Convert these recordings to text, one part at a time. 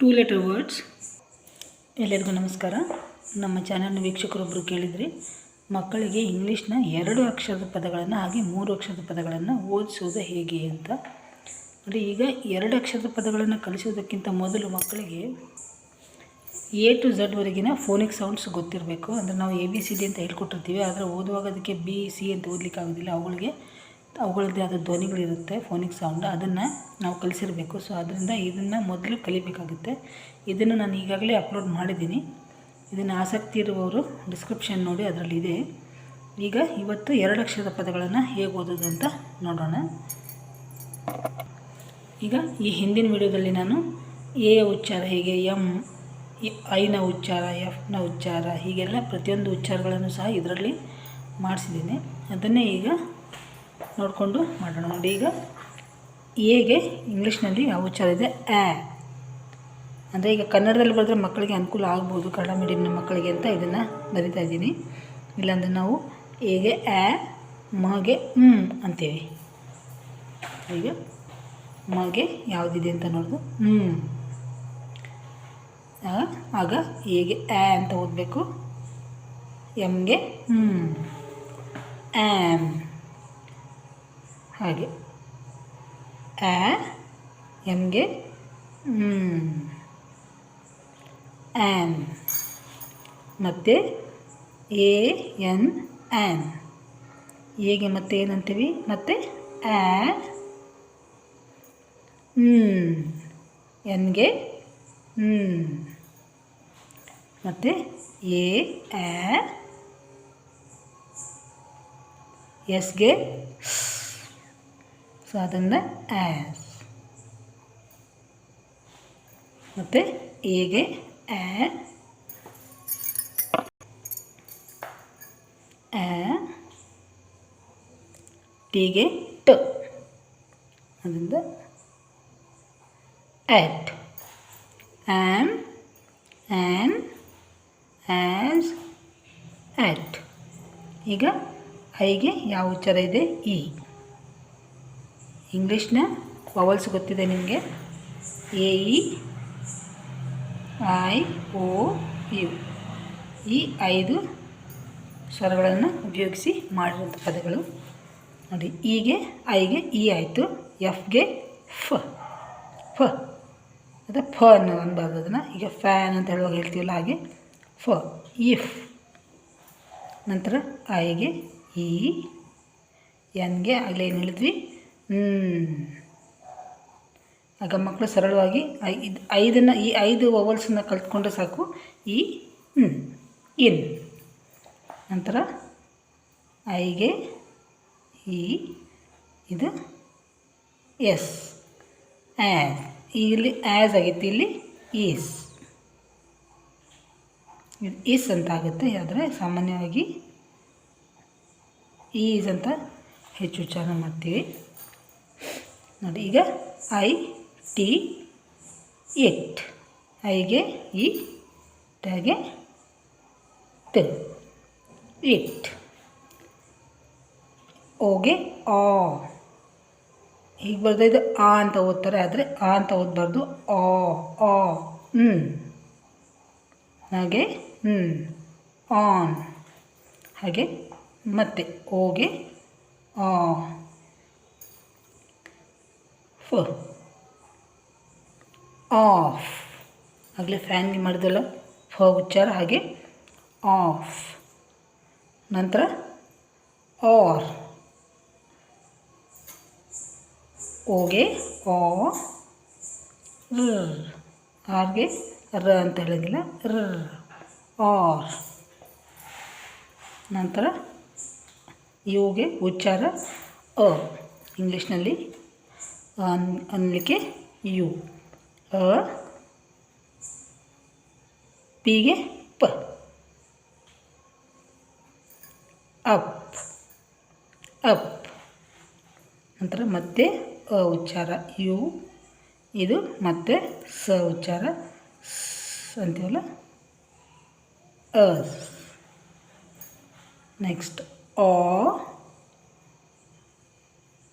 Two letter words ಎಲ್ಲರಿಗೂ ನಮಸ್ಕಾರ. ನಮ್ಮ ಚಾನಲ್ನ ವೀಕ್ಷಕರೊಬ್ಬರು ಕೇಳಿದ್ರಿ, ಮಕ್ಕಳಿಗೆ ಇಂಗ್ಲೀಷ್ನ ಎರಡು ಅಕ್ಷರದ ಪದಗಳನ್ನು ಹಾಗೆ ಮೂರು ಅಕ್ಷರದ ಪದಗಳನ್ನು ಓದಿಸೋದು ಹೇಗೆ ಅಂತ. ಅಂದರೆ ಈಗ ಎರಡು ಅಕ್ಷರದ ಪದಗಳನ್ನು ಕಲಿಸೋದಕ್ಕಿಂತ ಮೊದಲು ಮಕ್ಕಳಿಗೆ ಎ ಟು ಝಡ್ವರೆಗಿನ ಫೋನಿಕ್ ಸೌಂಡ್ಸ್ ಗೊತ್ತಿರಬೇಕು. ಅಂದರೆ ನಾವು ಎ ಬಿ ಸಿ ಡಿ ಅಂತ ಹೇಳ್ಕೊಟ್ಟಿರ್ತೀವಿ. ಆದರೆ ಓದುವಾಗ ಅದಕ್ಕೆ ಬಿ ಸಿ ಅಂತ ಓದಲಿಕ್ಕೆ ಆಗೋದಿಲ್ಲ ಅವುಗಳಿಗೆ ಅವುಗಳದ್ದೇ ಆದ ಧ್ವನಿಗಳಿರುತ್ತೆ ಫೋನಿಕ್ ಸೌಂಡ್ ಅದನ್ನು ನಾವು ಕಲಿಸಿರಬೇಕು. ಸೊ ಅದರಿಂದ ಇದನ್ನು ಮೊದಲು ಕಲಿಬೇಕಾಗುತ್ತೆ. ಇದನ್ನು ನಾನು ಈಗಾಗಲೇ ಅಪ್ಲೋಡ್ ಮಾಡಿದ್ದೀನಿ. ಇದನ್ನು ಆಸಕ್ತಿ ಇರುವವರು ಡಿಸ್ಕ್ರಿಪ್ಷನ್ ನೋಡಿ ಅದರಲ್ಲಿದೆ ಈಗ ಇವತ್ತು ಎರಡು ಅಕ್ಷರದ ಪದಗಳನ್ನು ಹೇಗೆ ಓದೋದು ಅಂತ ನೋಡೋಣ. ಈಗ ಈ ಹಿಂದಿನ ವಿಡಿಯೋದಲ್ಲಿ ನಾನು ಎ ಉಚ್ಚಾರ ಹೇಗೆ ಎಂ ಐನ ಉಚ್ಚಾರ ಎಫ್ನ ಉಚ್ಚಾರ, ಹೀಗೆಲ್ಲ ಪ್ರತಿಯೊಂದು ಉಚ್ಚಾರಗಳನ್ನು ಸಹ ಇದರಲ್ಲಿ ಮಾಡಿಸಿದ್ದೀನಿ. ಅದನ್ನೇ ಈಗ ನೋಡಿಕೊಂಡು ಮಾಡೋಣ ನೋಡಿ ಈಗ. ಎಗೆ ಇಂಗ್ಲೀಷ್ನಲ್ಲಿ ಯಾವ ಉಚ್ಚಾರ ಇದೆ? ಆ್ಯ ಅಂದರೆ ಈಗ ಕನ್ನಡದಲ್ಲಿ ಬರೆದ್ರೆ ಮಕ್ಕಳಿಗೆ ಅನುಕೂಲ ಆಗ್ಬೋದು, ಕನ್ನಡ ಮೀಡಿಯಮ್ನ ಮಕ್ಕಳಿಗೆ ಅಂತ ಇದನ್ನು ಬರಿತಾ ಇದ್ದೀನಿ. ಇಲ್ಲಾಂದರೆ ನಾವು ಎಗೆ ಎ ಮಗೆ ಹ್ಞೂ ಅಂತೀವಿ. ಈಗ ಮಗೆ ಯಾವುದಿದೆ ಅಂತ ನೋಡೋದು? ಹ್ಞೂ ಆಗ ಎಗೆ ಎ ಅಂತ ಓದಬೇಕು? ಎಮ್ಗೆ ಹ್ಞೂ ಆ್ಯಮ್ ಹಾಗೆ. ಆ, ಎಮ್ಗೆ ಆ್ಯನ್ ಮತ್ತು ಎ, ಎನ್ ಆ್ಯನ್ ಹೇಗೆ ಮತ್ತೆ ಏನಂತೀವಿ? ಮತ್ತು ಆ ಎನ್ಗೆ ಮತ್ತು ಎ ಎಸ್ಗೆ ಸೊ ಅದನ್ನು ಆ್ಯಸ್ ಮತ್ತು ಎಗೆ ಆ್ಯ ಆ್ಯ ಟಿಗೆ ಟ ಅದರಿಂದ at am an as at ಈಗ ಐಗೆ ಯಾವ ಉಚ್ಚಾರ ಇದೆ ಇ ಇಂಗ್ಲೀಷ್ನ ವವಲ್ಸ್ ಗೊತ್ತಿದೆ ನಿಮಗೆ? A E I O U ಈ ಐದು ಸ್ವರಗಳನ್ನು ಉಪಯೋಗಿಸಿ ಮಾಡಿರೋಂಥ ಪದಗಳು. ನೋಡಿ ಇಗೆ ಐಗೆ ಇ ಆಯಿತು. ಎಫ್ಗೆ ಫ ಫ ಅದು ಫ ಅನ್ನೋ ಅನ್ಬಾರ್ದು ಅದನ್ನು. ಈಗ ಫ್ಯಾನ್ ಅಂತ ಹೇಳುವಾಗ ಹೇಳ್ತೀವಲ್ಲ ಹಾಗೆ. ಫ ಇಫ್ ನಂತರ ಐಗೆ ಇ ಎನ್ಗೆ ಆಗಲೇ ಏನು ಹೇಳಿದ್ವಿ? ಆಗ ಮಕ್ಕಳು ಸರಳವಾಗಿ ಇದು ಐದನ್ನು, ಈ ಐದು ವವಲ್ಸನ್ನು ಕಲ್ತ್ಕೊಂಡ್ರೆ ಸಾಕು. ಈ ಇನ್ ನಂತರ ಐಗೆ ಈ, ಇದು ಎಸ್. ಆ್ಯಸ್ ಇಲ್ಲಿ ಆ್ಯಸ್ ಆಗಿತ್ತು ಇಲ್ಲಿ ಈಸ್. ಈಸ್ ಅಂತ ಆಗುತ್ತೆ, ಆದರೆ ಸಾಮಾನ್ಯವಾಗಿ ಈಸ್ ಅಂತ ಹೆಚ್ಚು ಉಚ್ಚಾರ ಮಾಡ್ತೀವಿ. ನೋಡಿ, ಈಗ ಐ ಟಿ ಎಟ್ ಐಗೆ ಇ ಟಗೆ ಟ ಇಟ್ ಓಗೆ ಆ ಹೀಗೆ ಇದು ಆ ಅಂತ ಓದ್ತಾರೆ, ಆದರೆ ಆ ಅಂತ ಓದಬಾರ್ದು. ಆ ಆ ಹ್ಞೂ ಹಾಗೆ ಹ್ಞೂ ಆನ್ ಹಾಗೆ ಮತ್ತೆ ಓಗೆ ಆ ಫ. ಆಫ್. ಆಗಲೇ ಫ್ಯಾನ್ಗೆ ಮಾಡಿದಲ್ಲ? ಫ ಉಚ್ಚಾರ ಹಾಗೆ ಆಫ್. ನಂತರ ಆರ್. ಓಗೆ ಆ ಆರ್ಗೆ ರ ಅಂತ ಹೇಳೋದಿಲ್ಲ ರ. ಆರ್. ನಂತರ ಯೋಗೆ ಉಚ್ಚಾರ ಅ. ಇಂಗ್ಲೀಷ್ನಲ್ಲಿ ಅನ್ ಅನ್ನಲಿಕ್ಕೆ ಯು. ಅ ಪಿಗೆ ಪ. ಅಪ್. ಅಪ್. ನಂತರ ಮತ್ತೆ ಅ ಉಚ್ಚಾರ ಯು. ಇದು ಮತ್ತೆ ಸ ಉಚ್ಚಾರ ಸ್ ಅಂತೀವಲ್ಲ? ಅಸ್. ನೆಕ್ಸ್ಟ್ ಆ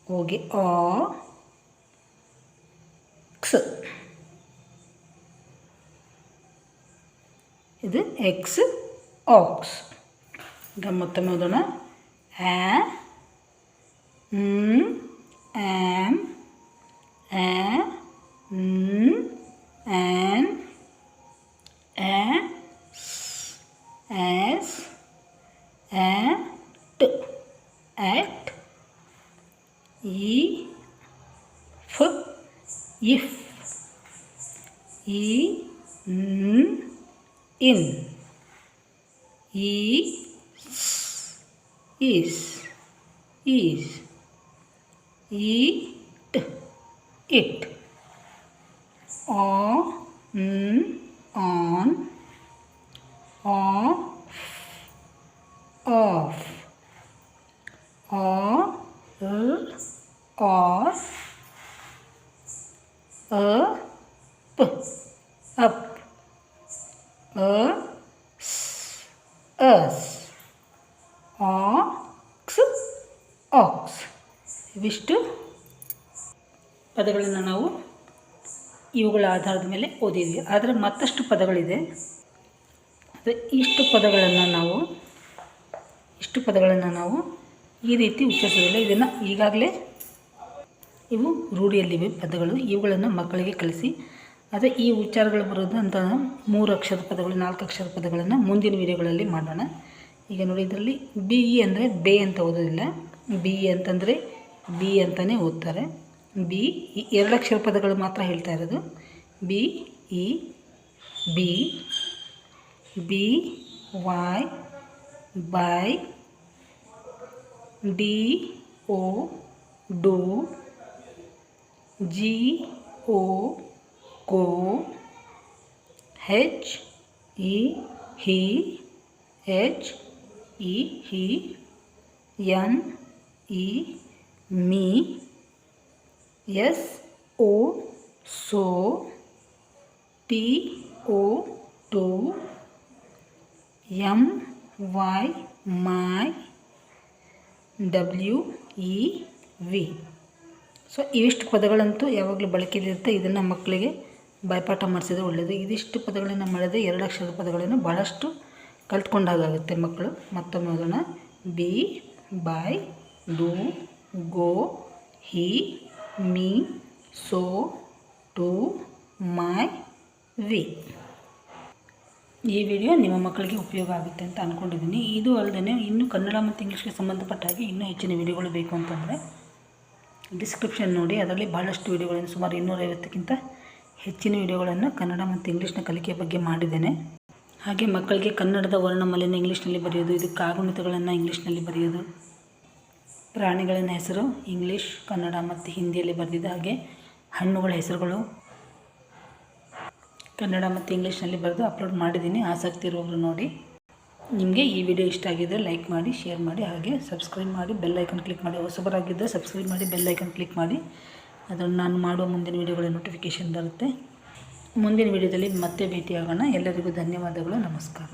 ಹೋಗಿ ಆ ಕ್ಸ್ ಇದು ಎಕ್ಸ್ ಆಕ್ಸ್ ಈಗ ಮತ್ತೊಮ್ಮೆ ಓದೋಣ ಆ ಮ್ ಆಮ್ ಆ ಮ್ an a as at at e f இ in E is is eat it on on off off ah of அ ಇವಿಷ್ಟು ಪದಗಳನ್ನು ನಾವು ಇವುಗಳ ಆಧಾರದ ಮೇಲೆ ಓದಿದ್ವಿ. ಆದರೆ ಮತ್ತಷ್ಟು ಪದಗಳಿದೆ. ಅದು ಇಷ್ಟು ಪದಗಳನ್ನು ನಾವು, ಇಷ್ಟು ಪದಗಳನ್ನು ನಾವು ಈ ರೀತಿ ಉಚ್ಚರಿಸೋದಿಲ್ಲ ಇದನ್ನು ಈಗಾಗಲೇ ಇವು ರೂಢಿಯಲ್ಲಿವೆ ಪದಗಳು. ಇವುಗಳನ್ನು ಮಕ್ಕಳಿಗೆ ಕಲಿಸಿ ಅದೇ ಈ ಉಚ್ಚಾರಗಳು ಬರೋದು ಅಂತ ಮೂರು ಅಕ್ಷರದ ಪದಗಳು, ನಾಲ್ಕು ಅಕ್ಷರ ಪದಗಳನ್ನು ಮುಂದಿನ ವೀಡಿಯೋಗಳಲ್ಲಿ ಮಾಡೋಣ. ಈಗ ನೋಡಿ, ಇದರಲ್ಲಿ ಬಿ ಇ ಅಂದರೆ ಬೇ ಅಂತ ಓದೋದಿಲ್ಲ. ಬಿ ಇ ಅಂತಂದರೆ ಬಿ ಅಂತಲೇ ಓದ್ತಾರೆ. ಬಿ ಈ ಎರಡು ಅಕ್ಷರ ಪದಗಳು ಮಾತ್ರ ಹೇಳ್ತಾ ಇರೋದು. B, E, B B, Y, by, D, O, do, G, O, go, H, E, he, H, E, he, N, E me S O so T O to M Y my W E we. So, ಇವಿಷ್ಟು ಪದಗಳಂತೂ ಯಾವಾಗಲೂ ಬಳಕೆಯಲ್ಲಿರುತ್ತೆ. ಇದನ್ನು ಮಕ್ಕಳಿಗೆ ಬಾಯ್ಪಾಠ ಮಾಡಿಸಿದ್ರೆ ಒಳ್ಳೆಯದು ಇದಿಷ್ಟು ಪದಗಳನ್ನು ಮಾಡಿದ್ರೆ ಎರಡು ಅಕ್ಷರದ ಪದಗಳನ್ನು ಭಾಳಷ್ಟು ಕಲ್ತ್ಕೊಂಡಾಗುತ್ತೆ ಮಕ್ಕಳು. ಮತ್ತೊಮ್ಮೆ ಅದನ್ನು be, by do go he me, so to my we. ಈ ವಿಡಿಯೋ ನಿಮ್ಮ ಮಕ್ಕಳಿಗೆ ಉಪಯೋಗ ಆಗುತ್ತೆ ಅಂತ ಅಂದ್ಕೊಂಡಿದ್ದೀನಿ ಇದು ಅಲ್ಲದೆ ಇನ್ನೂ ಕನ್ನಡ ಮತ್ತು ಇಂಗ್ಲೀಷ್ಗೆ ಸಂಬಂಧಪಟ್ಟ ಹಾಗೆ ಇನ್ನೂ ಹೆಚ್ಚಿನ ವಿಡಿಯೋಗಳು ಬೇಕು ಅಂತಂದರೆ ಡಿಸ್ಕ್ರಿಪ್ಷನ್ ನೋಡಿ. ಅದರಲ್ಲಿ ಭಾಳಷ್ಟು ವಿಡಿಯೋಗಳನ್ನು ಸುಮಾರು ಇನ್ನೂರೈವತ್ತಕ್ಕಿಂತ ಹೆಚ್ಚಿನ ವಿಡಿಯೋಗಳನ್ನು ಕನ್ನಡ ಮತ್ತು ಇಂಗ್ಲೀಷ್ನ ಕಲಿಕೆ ಬಗ್ಗೆ ಮಾಡಿದ್ದೇನೆ. ಹಾಗೆ ಮಕ್ಕಳಿಗೆ ಕನ್ನಡದ ವರ್ಣಮಾಲೆಯನ್ನು ಇಂಗ್ಲೀಷ್ನಲ್ಲಿ ಬರೆಯೋದು ಇದಕ್ಕೆ ಕಾಗುಣಿತಗಳನ್ನು ಇಂಗ್ಲೀಷ್ನಲ್ಲಿ ಬರೆಯೋದು ಪ್ರಾಣಿಗಳಿನ ಹೆಸರು ಇಂಗ್ಲೀಷ್, ಕನ್ನಡ ಮತ್ತು ಹಿಂದಿಯಲ್ಲಿ ಬರೆದಿದ್ದ ಹಾಗೆ ಹಣ್ಣುಗಳ ಹೆಸರುಗಳು ಕನ್ನಡ ಮತ್ತು ಇಂಗ್ಲೀಷ್ನಲ್ಲಿ ಬರೆದು ಅಪ್ಲೋಡ್ ಮಾಡಿದ್ದೀನಿ. ಆಸಕ್ತಿ ಇರುವವರು ನೋಡಿ. ನಿಮಗೆ ಈ ವಿಡಿಯೋ ಇಷ್ಟ ಆಗಿದ್ದರೆ ಲೈಕ್ ಮಾಡಿ, ಶೇರ್ ಮಾಡಿ ಹಾಗೆ ಸಬ್ಸ್ಕ್ರೈಬ್ ಮಾಡಿ, ಬೆಲ್ ಐಕನ್ ಕ್ಲಿಕ್ ಮಾಡಿ. ಹೊಸಬರಾಗಿದ್ದರೆ ಸಬ್ಸ್ಕ್ರೈಬ್ ಮಾಡಿ, ಬೆಲ್ ಐಕನ್ ಕ್ಲಿಕ್ ಮಾಡಿ. ಅದನ್ನು ನಾನು ಮಾಡುವ ಮುಂದಿನ ವಿಡಿಯೋಗಳ ನೋಟಿಫಿಕೇಷನ್ ಬರುತ್ತೆ. ಮುಂದಿನ ವಿಡಿಯೋದಲ್ಲಿ ಮತ್ತೆ ಭೇಟಿಯಾಗೋಣ. ಎಲ್ಲರಿಗೂ ಧನ್ಯವಾದಗಳು. ನಮಸ್ಕಾರ.